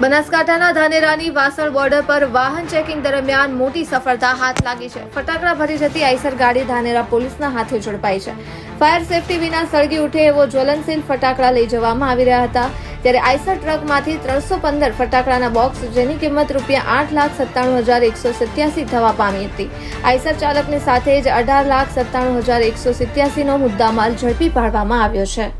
બનાસકાંઠાના ધાનેરાની વાસણ બોર્ડર પર વાહન ચેકિંગ દરમિયાન મોટી સફળતા હાથ લાગી છે. ફટાકડા ભરી જતી આઈસર ગાડી ધાનેરા પોલીસના હાથે ઝડપાઈ છે. ફાયર સેફટી વિના સળગી ઉઠે એવો જ્વલનશીલ ફટાકડા લઈ જવામાં આવી રહ્યા હતા. ત્યારે આઈસર ટ્રકમાંથી ત્રણસો પંદર ફટાકડાના બોક્સ, જેની કિંમત રૂપિયા આઠ લાખ સત્તાણું હજાર એકસો સિત્યાસી થવા પામી હતી. આઈસર ચાલકની સાથે જ અઢાર લાખ સત્તાણું હજાર એકસો સિત્યાસીનો મુદ્દામાલ ઝડપી પાડવામાં આવ્યો છે.